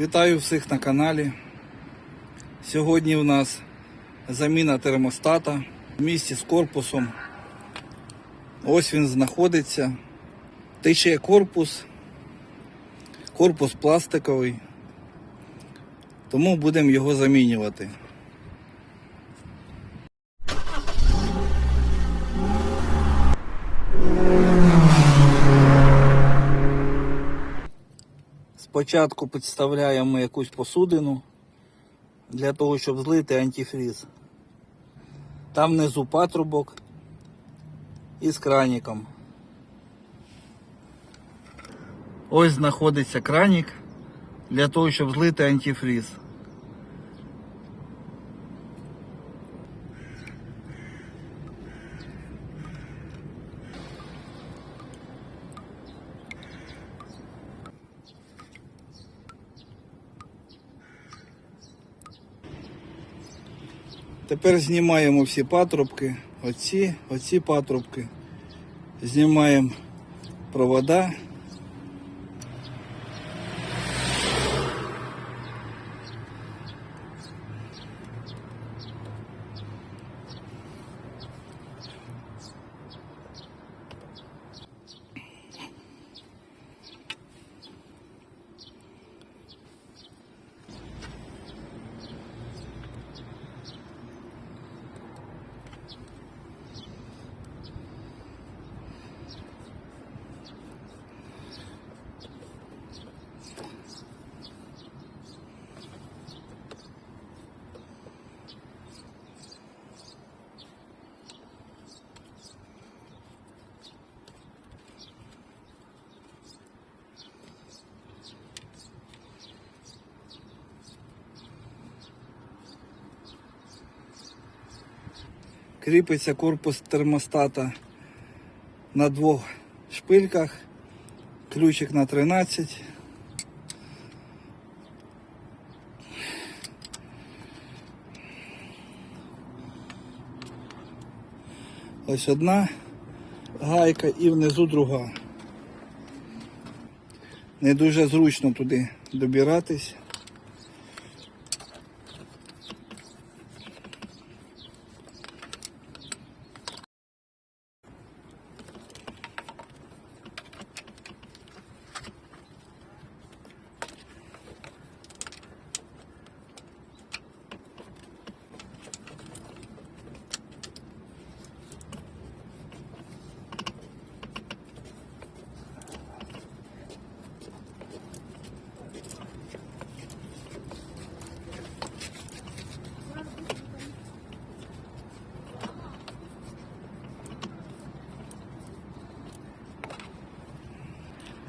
Вітаю всіх на каналі. Сьогодні у нас заміна термостата в місті з корпусом. Ось він знаходиться. Тече корпус. Корпус пластиковий. Тому будемо його замінювати. Спочатку підставляємо якусь посудину для того, щоб злити антифріз. Там внизу патрубок із краніком. Ось знаходиться кранік для того, щоб злити антифріз. Тепер знімаємо всі патрубки, оці, оці патрубки. Знімаємо провода. Кріпиться корпус термостата на двох шпильках. Ключик на 13. Ось одна гайка і внизу друга. Не дуже зручно туди добиратись.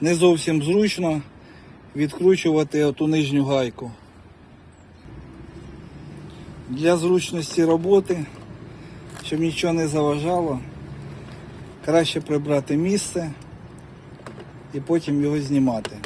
Не зовсім зручно відкручувати оту нижню гайку. Для зручності роботи, щоб нічого не заважало, краще прибрати місце і потім його знімати.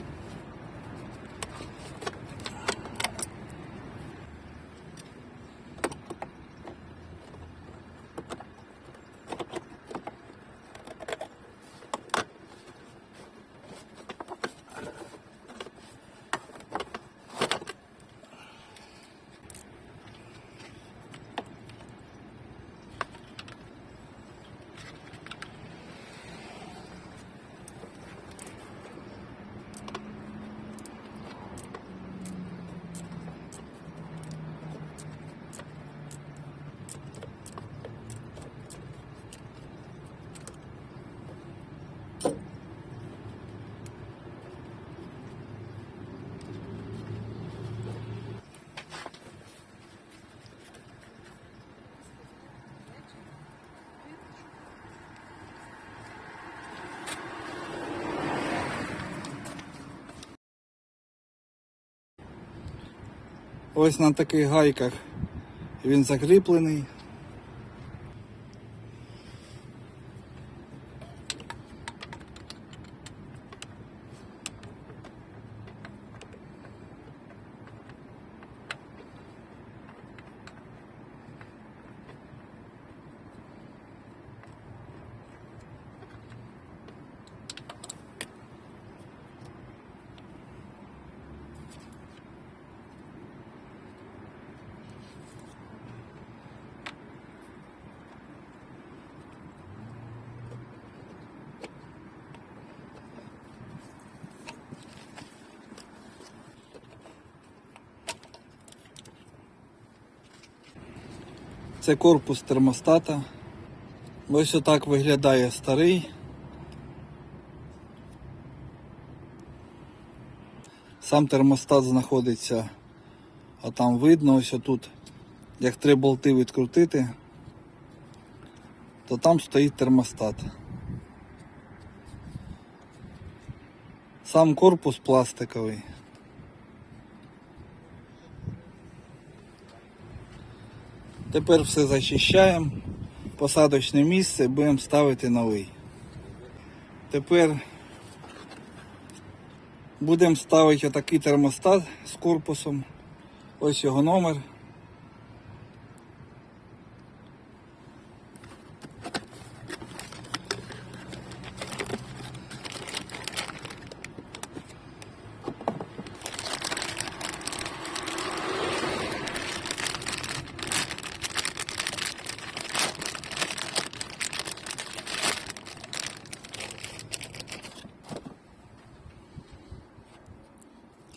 Ось на таких гайках він закріплений. Це корпус термостата. Ось отак виглядає старий. Сам термостат знаходиться, а там видно, ось тут, як три болти відкрутити, то там стоїть термостат. Сам корпус пластиковий. Тепер все зачищаємо, посадочне місце будемо ставити новий. Тепер будемо ставити отакий термостат з корпусом. Ось його номер.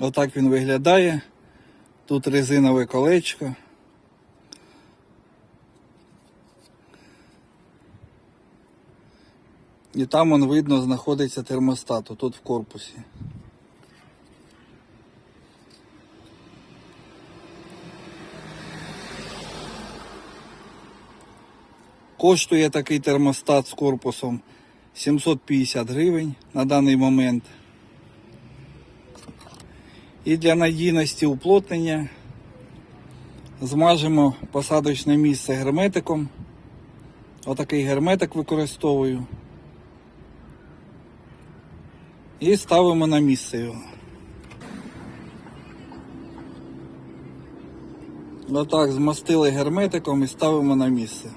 Отак він виглядає. Тут резинове колечко. І там он видно знаходиться термостат, тут в корпусі. Коштує такий термостат з корпусом 750 гривень на даний момент. І для надійності уплотнення змажемо посадочне місце герметиком. Отакий герметик використовую. І ставимо на місце його. Отак змастили герметиком і ставимо на місце.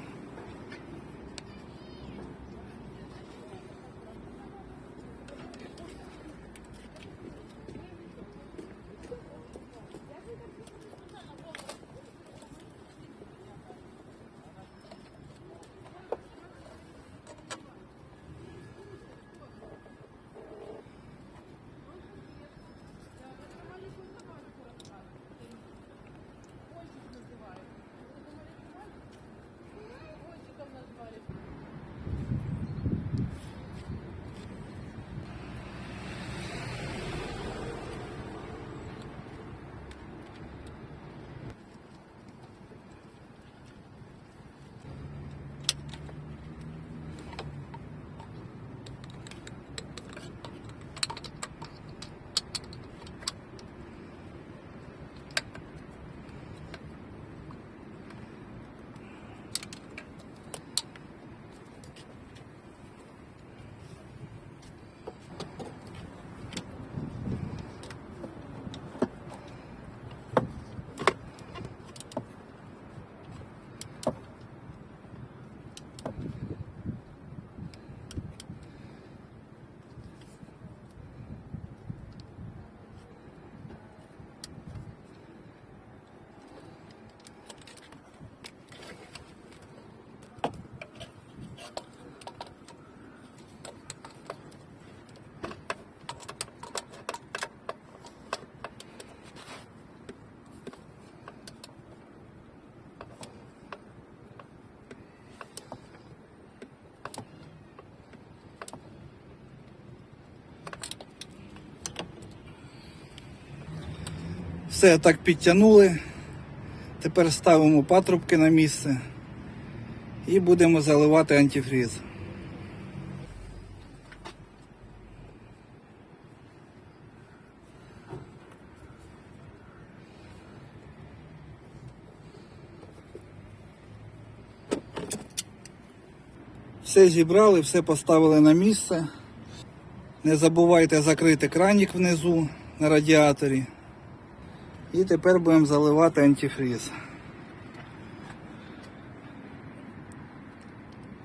Все так підтягнули. Тепер ставимо патрубки на місце і будемо заливати антифріз. Все зібрали, все поставили на місце. Не забувайте закрити кранік внизу на радіаторі. І тепер будемо заливати антифріз.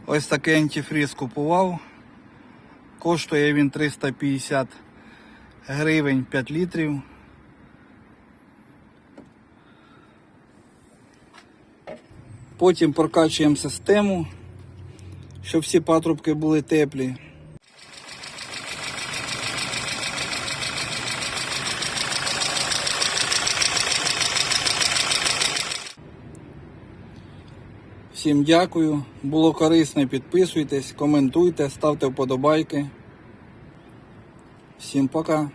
Ось такий антифріз купував. Коштує він 350 гривень 5 літрів. Потім прокачуємо систему, щоб всі патрубки були теплі. Всім дякую. Було корисно, підписуйтесь, коментуйте, ставте вподобайки. Всім пока.